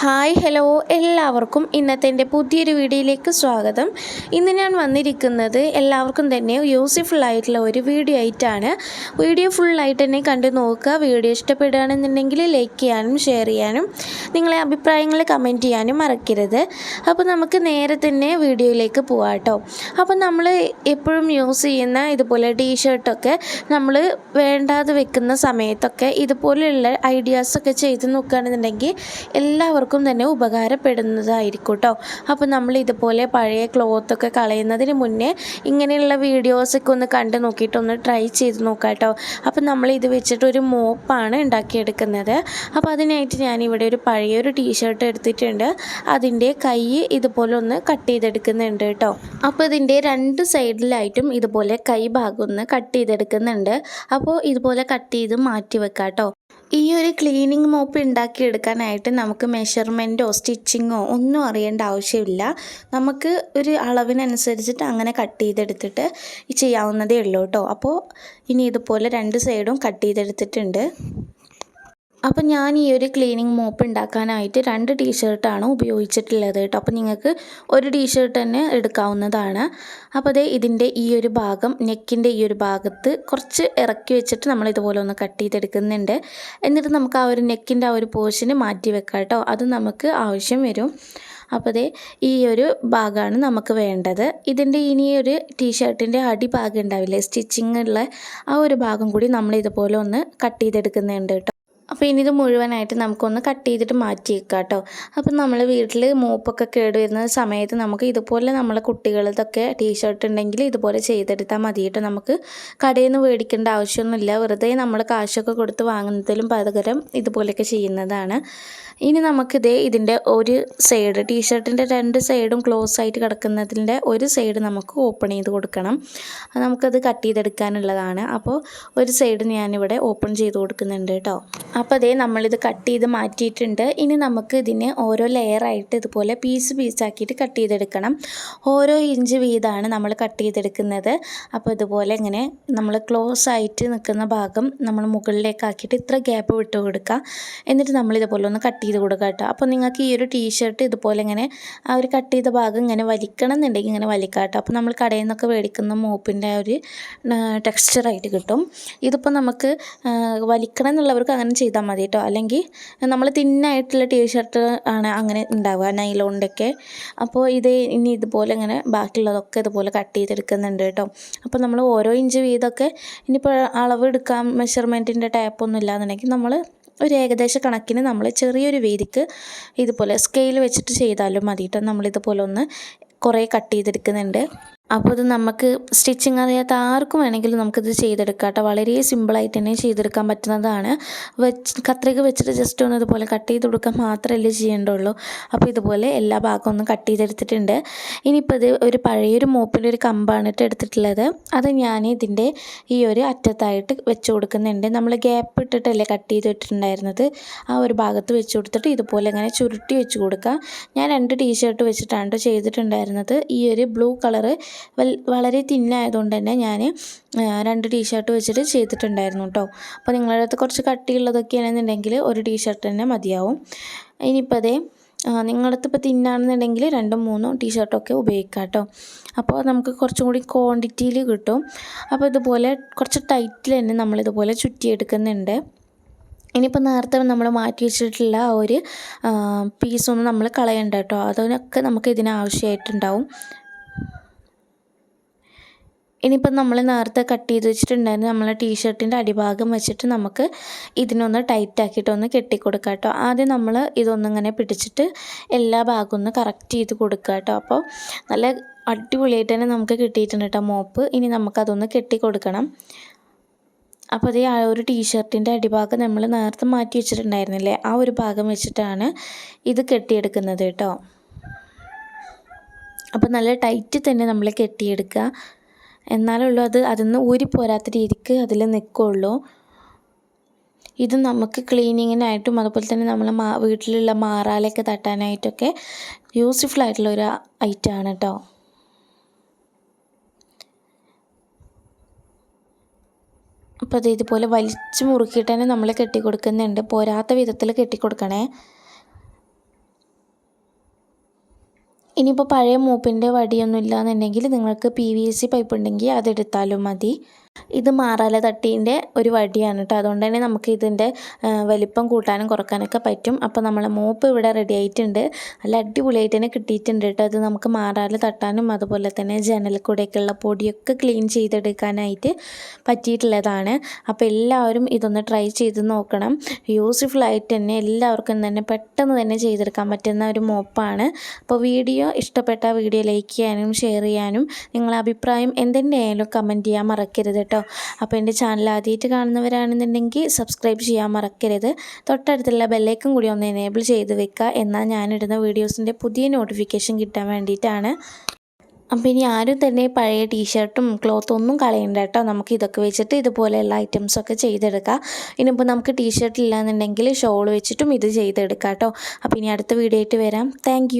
Hi hello എല്ലാവർക്കും ഇന്നത്തെ എന്റെ പുതിയൊരു വീഡിയോയിലേക്ക് സ്വാഗതം. ഇന്ന് ഞാൻ വന്നിരിക്കുന്നത് എല്ലാവർക്കും തന്നെ യൂസ്ഫുൾ ആയിട്ടുള്ള ഒരു വീഡിയോ ആയിട്ടാണ്. വീഡിയോ ഫുള്ളായിട്ട് തന്നെ കണ്ടു നോക്കുക വീഡിയോ ഇഷ്ടപ്പെടുകയാണെന്നുണ്ടെങ്കിൽ ലൈക്ക് ചെയ്യാനും ഷെയർ ചെയ്യാനും നിങ്ങളെ അഭിപ്രായങ്ങൾ കമന്റ് ചെയ്യാനും മറക്കരുത്. അപ്പോൾ നമുക്ക് നേരെ തന്നെ വീഡിയോയിലേക്ക് പോവാം കേട്ടോ. അപ്പോൾ നമ്മൾ എപ്പോഴും യൂസ് ചെയ്യുന്ന ഇതുപോലെ ടീഷർട്ടൊക്കെ നമ്മൾ വേണ്ടാതെ വെക്കുന്ന സമയത്തൊക്കെ ഇതുപോലെയുള്ള ഐഡിയാസൊക്കെ ചെയ്ത് നോക്കുകയാണെന്നുണ്ടെങ്കിൽ എല്ലാവർക്കും തന്നെ ഉപകാരപ്പെടുന്നതായിരിക്കും അപ്പോൾ നമ്മൾ ഇതുപോലെ പഴയ ക്ലോത്തൊക്കെ കളയുന്നതിന് മുന്നേ ഇങ്ങനെയുള്ള വീഡിയോസൊക്കെ ഒന്ന് കണ്ട് നോക്കിയിട്ട് ഒന്ന് ട്രൈ ചെയ്ത് നോക്കാം കേട്ടോ അപ്പോൾ നമ്മൾ ഇത് വെച്ചിട്ട് ഒരു മോപ്പാണ് ഉണ്ടാക്കിയെടുക്കുന്നത്. അപ്പോൾ അതിനായിട്ട് ഞാനിവിടെ ഒരു പഴയൊരു ടീഷർട്ട് എടുത്തിട്ടുണ്ട്. അതിന്റെ കൈ ഇതുപോലെ ഒന്ന് കട്ട് ചെയ്തെടുക്കുന്നുണ്ട് കേട്ടോ. അപ്പോൾ ഇതിന്റെ രണ്ട് സൈഡിലായിട്ടും ഇതുപോലെ കൈ ഭാഗം ഒന്ന് കട്ട് ചെയ്തെടുക്കുന്നുണ്ട്. അപ്പോൾ ഇതുപോലെ കട്ട് ചെയ്ത് മാറ്റി വെക്കാം കേട്ടോ ഈ ഒരു ക്ലീനിങ് മോപ്പ് ഉണ്ടാക്കിയെടുക്കാനായിട്ട് നമുക്ക് മെഷർമെന്റോ സ്റ്റിച്ചിങ്ങോ ഒന്നും അറിയേണ്ട ആവശ്യമില്ല. നമുക്ക് ഒരു അളവിനനുസരിച്ചിട്ട് അങ്ങനെ കട്ട് ചെയ്തെടുത്തിട്ട് ചെയ്യാവുന്നതേ ഉള്ളൂ കേട്ടോ. അപ്പോൾ ഇനി ഇതുപോലെ രണ്ട് സൈഡും കട്ട് ചെയ്തെടുത്തിട്ടുണ്ട്. അപ്പോൾ ഞാൻ ഈ ഒരു ക്ലീനിങ് മോപ്പ് ഉണ്ടാക്കാനായിട്ട് രണ്ട് ടീഷർട്ടാണ് ഉപയോഗിച്ചിട്ടുള്ളത് കേട്ടോ. അപ്പോൾ നിങ്ങൾക്ക് ഒരു ടീഷർട്ട് തന്നെ എടുക്കാവുന്നതാണ്. അപ്പോൾ അതേ ഇതിന്റെ ഈ ഒരു ഭാഗം നെക്കിന്റെ ഈ ഒരു ഭാഗത്ത് കുറച്ച് ഇറക്കി വെച്ചിട്ട് നമ്മൾ ഇതുപോലെ ഒന്ന് കട്ട് ചെയ്തെടുക്കുന്നുണ്ട്. എന്നിട്ട് നമുക്ക് ആ ഒരു നെക്കിന്റെ ആ ഒരു പോർഷന് മാറ്റി വെക്കാം കേട്ടോ. അത് നമുക്ക് ആവശ്യം വരും. അപ്പോൾ ദേ ഈ ഒരു ഭാഗമാണ് നമുക്ക് വേണ്ടത്. ഇതിന്റെ ഇനി ഒരു ടീഷർട്ടിന്റെ അടിഭാഗം ഉണ്ടാവില്ലേ സ്റ്റിച്ചിങ് ഉള്ള ആ ഒരു ഭാഗം കൂടി നമ്മൾ ഇതുപോലെ ഒന്ന് കട്ട് ചെയ്തെടുക്കുന്നുണ്ട് കേട്ടോ. അപ്പോൾ ഇനി ഇത് മുഴുവനായിട്ട് നമുക്കൊന്ന് കട്ട് ചെയ്തിട്ട് മാറ്റി വെക്കാം കേട്ടോ അപ്പം നമ്മൾ വീട്ടിൽ മൂപ്പൊക്കെ കേട് വരുന്ന സമയത്ത് നമുക്ക് ഇതുപോലെ നമ്മളെ കുട്ടികളതൊക്കെ ടീഷർട്ട് ഉണ്ടെങ്കിൽ ഇതുപോലെ ചെയ്തെടുത്താൽ മതി കേട്ടോ നമുക്ക് കടയിൽ നിന്ന് മേടിക്കേണ്ട ആവശ്യമൊന്നുമില്ല. വെറുതെ നമ്മൾ കാശൊക്കെ കൊടുത്ത് വാങ്ങുന്നതിലും പകരം ഇതുപോലെയൊക്കെ ചെയ്യുന്നതാണ്. ഇനി നമുക്കിതേ ഇതിന്റെ ഒരു സൈഡ് ടീഷർട്ടിന്റെ രണ്ട് സൈഡും ക്ലോസ് ആയിട്ട് കിടക്കുന്നതിന്റെ ഒരു സൈഡ് നമുക്ക് ഓപ്പൺ ചെയ്ത് കൊടുക്കണം. നമുക്കത് കട്ട് ചെയ്തെടുക്കാനുള്ളതാണ്. അപ്പോൾ ഒരു സൈഡ് ഞാനിവിടെ ഓപ്പൺ ചെയ്ത് കൊടുക്കുന്നുണ്ട് കേട്ടോ അപ്പോൾ അതേ നമ്മളിത് കട്ട് ചെയ്ത് മാറ്റിയിട്ടുണ്ട്. ഇനി നമുക്ക് ഇതിനെ ഓരോ ലെയറായിട്ട് ഇതുപോലെ പീസ് പീസാക്കിയിട്ട് കട്ട് ചെയ്തെടുക്കണം. ഓരോ ഇഞ്ച് വീതമാണ് നമ്മൾ കട്ട് ചെയ്തെടുക്കുന്നത്. അപ്പോൾ ഇതുപോലെ ഇങ്ങനെ നമ്മൾ ക്ലോസ് ആയിട്ട് നിൽക്കുന്ന ഭാഗം നമ്മൾ മുകളിലേക്കാക്കിയിട്ട് ഇത്ര ഗ്യാപ്പ് വിട്ട് കൊടുക്കുക. എന്നിട്ട് നമ്മൾ ഇതുപോലെ ഒന്ന് കട്ട് ചെയ്ത് കൊടുക്കുക കേട്ടോ. അപ്പോൾ നിങ്ങൾക്ക് ഈ ഒരു ടീഷർട്ട് ഇതുപോലെ ഇങ്ങനെ ആ ഒരു കട്ട് ചെയ്ത ഭാഗം ഇങ്ങനെ വലിക്കണം എന്നുണ്ടെങ്കിൽ ഇങ്ങനെ വലിക്കാം കേട്ടോ. അപ്പോൾ നമ്മൾ കടയിൽ നിന്നൊക്കെ മേടിക്കുന്ന മോപ്പിന്റെ ഒരു ടെക്സ്ചറായിട്ട് കിട്ടും. ഇതിപ്പോൾ നമുക്ക് വലിക്കണം എന്നുള്ളവർക്ക് അങ്ങനെ ചെയ്താൽ മതി കേട്ടോ. അല്ലെങ്കിൽ നമ്മൾ തിന്നായിട്ടുള്ള ടീഷർട്ട് ആണ് അങ്ങനെ ഉണ്ടാവുക നൈലോണിന്റെയൊക്കെ അപ്പോൾ ഇത് ഇനി ഇതുപോലെ ഇങ്ങനെ ബാക്കിയുള്ളതൊക്കെ ഇതുപോലെ കട്ട് ചെയ്തെടുക്കുന്നുണ്ട് കേട്ടോ. അപ്പോൾ നമ്മൾ ഓരോ ഇഞ്ച് വീതമൊക്കെ ഇനിയിപ്പോൾ അളവ് എടുക്കാൻ മെഷർമെന്റിന്റെ ടാപ്പൊന്നും ഇല്ലാന്നുണ്ടെങ്കിൽ നമ്മൾ ഒരു ഏകദേശ കണക്കിന് നമ്മൾ ചെറിയൊരു വീതിക്ക് ഇതുപോലെ സ്കെയിൽ വെച്ചിട്ട് ചെയ്താലും മതി കേട്ടോ. നമ്മളിതുപോലെ ഒന്ന് കുറേ കട്ട് ചെയ്തെടുക്കുന്നുണ്ട്. അപ്പോൾ ഇത് നമുക്ക് സ്റ്റിച്ചിങ് അറിയാത്ത ആർക്കും വേണമെങ്കിലും നമുക്കിത് ചെയ്തെടുക്കാം കേട്ടോ. വളരെ സിമ്പിളായിട്ട് തന്നെ ചെയ്തെടുക്കാൻ പറ്റുന്നതാണ്. വെച്ച് കത്രിക വെച്ചിട്ട് ജസ്റ്റ് ഒന്ന് ഇതുപോലെ കട്ട് ചെയ്ത് കൊടുക്കാൻ മാത്രമല്ലേ ചെയ്യേണ്ടുള്ളൂ. അപ്പോൾ ഇതുപോലെ എല്ലാ ഭാഗവും ഒന്ന് കട്ട് ചെയ്തെടുത്തിട്ടുണ്ട്. ഇനിയിപ്പോൾ ഇത് ഒരു പഴയൊരു മൂപ്പിന്റെ ഒരു കമ്പാണ് ഇട്ട് എടുത്തിട്ടുള്ളത്. അത് ഞാൻ ഇതിന്റെ ഈ ഒരു അറ്റത്തായിട്ട് വെച്ച് കൊടുക്കുന്നുണ്ട്. നമ്മൾ ഗ്യാപ്പ് ഇട്ടിട്ടല്ലേ കട്ട് ചെയ്തിട്ടുണ്ടായിരുന്നത് ആ ഒരു ഭാഗത്ത് വെച്ച് കൊടുത്തിട്ട് ഇതുപോലെ ഇങ്ങനെ ചുരുട്ടി വെച്ച് കൊടുക്കുക ഞാൻ രണ്ട് ടീഷർട്ട് വെച്ചിട്ടാണ് ചെയ്തിട്ടുണ്ടായിരുന്നത്. ഈ ഒരു ബ്ലൂ കളറ് വളരെ തിന്നായതുകൊണ്ട് തന്നെ ഞാൻ രണ്ട് ടീഷർട്ട് വെച്ചിട്ട് ചെയ്തിട്ടുണ്ടായിരുന്നു കേട്ടോ അപ്പോൾ നിങ്ങളുടെ അടുത്ത് കുറച്ച് കട്ടിയുള്ളതൊക്കെയാണെന്നുണ്ടെങ്കിൽ ഒരു ടീഷർട്ട് തന്നെ മതിയാവും. ഇനിയിപ്പോൾ അതേ നിങ്ങളുടെ അടുത്ത് ഇപ്പോൾ തിന്നാണെന്നുണ്ടെങ്കിൽ രണ്ടും മൂന്നും ടീഷർട്ടൊക്കെ ഉപയോഗിക്കാം കേട്ടോ അപ്പോൾ നമുക്ക് കുറച്ചും കൂടി ക്വാണ്ടിറ്റിയിൽ കിട്ടും. അപ്പോൾ ഇതുപോലെ കുറച്ച് ടൈറ്റിൽ തന്നെ നമ്മളിതുപോലെ ചുറ്റിയെടുക്കുന്നുണ്ട്. ഇനിയിപ്പോൾ നേരത്തെ നമ്മൾ മാറ്റി വെച്ചിട്ടുള്ള ആ ഒരു പീസൊന്നും നമ്മൾ കളയണ്ട കേട്ടോ അതിനൊക്കെ നമുക്ക് ഇതിന് ആവശ്യമായിട്ടുണ്ടാവും. ഇനിയിപ്പം നമ്മൾ നേരത്തെ കട്ട് ചെയ്ത് വെച്ചിട്ടുണ്ടായിരുന്നു നമ്മളെ ടീഷർട്ടിന്റെ അടിഭാഗം വെച്ചിട്ട് നമുക്ക് ഇതിനൊന്ന് ടൈറ്റ് ആക്കിയിട്ട് ഒന്ന് കെട്ടിക്കൊടുക്കാം കേട്ടോ. ആദ്യം നമ്മൾ ഇതൊന്നിങ്ങനെ പിടിച്ചിട്ട് എല്ലാ ഭാഗവും ഒന്ന് കറക്റ്റ് ചെയ്ത് കൊടുക്കുക കേട്ടോ. അപ്പോൾ നല്ല അടിപൊളിയായിട്ട് തന്നെ നമുക്ക് കിട്ടിയിട്ടുണ്ട് കേട്ടോ മോപ്പ്. ഇനി നമുക്കതൊന്ന് കെട്ടി കൊടുക്കണം അപ്പോൾ അതേ ആ ഒരു ടീഷർട്ടിന്റെ അടിഭാഗം നമ്മൾ നേരത്തെ മാറ്റി വെച്ചിട്ടുണ്ടായിരുന്നില്ലേ? ആ ഒരു ഭാഗം വെച്ചിട്ടാണ് ഇത് കെട്ടിയെടുക്കുന്നത് കേട്ടോ. അപ്പോൾ നല്ല ടൈറ്റ് തന്നെ നമ്മൾ കെട്ടിയെടുക്കുക. എന്നാലുള്ളൂ അത് അതിൽ നിന്ന് ഊരിപ്പോരാത്ത രീതിക്ക് അതിൽ നിൽക്കുള്ളൂ ഇത് നമുക്ക് ക്ലീനിങ്ങിനായിട്ടും അതുപോലെ തന്നെ നമ്മൾ മാ വീട്ടിലുള്ള മാറാലൊക്കെ തട്ടാനായിട്ടൊക്കെ യൂസ്ഫുൾ ആയിട്ടുള്ള ഒരു ഐറ്റമാണ് കേട്ടോ അപ്പോൾ അത് ഇതുപോലെ വലിച്ചു മുറുക്കിയിട്ട് തന്നെ നമ്മൾ കെട്ടി കൊടുക്കുന്നുണ്ട് പോരാത്ത വിധത്തിൽ കെട്ടി കൊടുക്കണേ ഇനിയിപ്പോൾ പഴയ മൂപ്പിന്റെ വടിയൊന്നും ഇല്ലയെന്നുണ്ടെങ്കിൽ നിങ്ങൾക്ക് പി വി സി പൈപ്പ് ഉണ്ടെങ്കിൽ അതെടുത്താലും മതി. ഇത് മാറാല തട്ടീന്റെ ഒരു വടിയാണ് കേട്ടോ അതുകൊണ്ട് തന്നെ നമുക്ക് ഇതിന്റെ വലിപ്പം കൂട്ടാനും കുറക്കാനൊക്കെ പറ്റും. അപ്പോൾ നമ്മളെ മോപ്പ് ഇവിടെ റെഡി ആയിട്ടുണ്ട്. നല്ല അടിപൊളിയായിട്ട് തന്നെ കിട്ടിയിട്ടുണ്ട് കേട്ടോ അത് നമുക്ക് മാറാല തട്ടാനും അതുപോലെ തന്നെ ജനൽ കൂടെയൊക്കെയുള്ള പൊടിയൊക്കെ ക്ലീൻ ചെയ്തെടുക്കാനായിട്ട് പറ്റിയിട്ടുള്ളതാണ്. അപ്പോൾ എല്ലാവരും ഇതൊന്ന് ട്രൈ ചെയ്ത് നോക്കണം. യൂസ്ഫുൾ ആയിട്ട് തന്നെ എല്ലാവർക്കും തന്നെ പെട്ടെന്ന് തന്നെ ചെയ്തെടുക്കാൻ പറ്റുന്ന ഒരു മോപ്പാണ്. അപ്പോൾ വീഡിയോ ഇഷ്ടപ്പെട്ട വീഡിയോ ലൈക്ക് ചെയ്യാനും ഷെയർ ചെയ്യാനും നിങ്ങളെ അഭിപ്രായം എന്തെങ്കിലും കമന്റ് ചെയ്യാൻ മറക്കരുത് കേട്ടോ. അപ്പോൾ എന്റെ ചാനൽ ആദ്യമായിട്ട് കാണുന്നവരാണെന്നുണ്ടെങ്കിൽ സബ്സ്ക്രൈബ് ചെയ്യാൻ മറക്കരുത്. തൊട്ടടുത്തുള്ള ബെല്ലേക്കൻ കൂടി ഒന്ന് എനേബിൾ ചെയ്ത് വെക്കുക. എന്നാൽ ഞാനിടുന്ന വീഡിയോസിന്റെ പുതിയ നോട്ടിഫിക്കേഷൻ കിട്ടാൻ വേണ്ടിയിട്ടാണ്. അപ്പോൾ ഇനി ആരും തന്നെ പഴയ ടീഷർട്ടും ക്ലോത്തും ഒന്നും കളയണ്ട കേട്ടോ. നമുക്ക് ഇതൊക്കെ വെച്ചിട്ട് ഇതുപോലെയുള്ള ഐറ്റംസൊക്കെ ചെയ്തെടുക്കാം. ഇനിയിപ്പോൾ നമുക്ക് ടീഷർട്ട് ഇല്ലാന്നുണ്ടെങ്കിൽ ഷോൾ വെച്ചിട്ടും ഇത് ചെയ്തെടുക്കാം കേട്ടോ. അപ്പോൾ ഇനി അടുത്ത വീഡിയോ ആയിട്ട് വരാം. താങ്ക്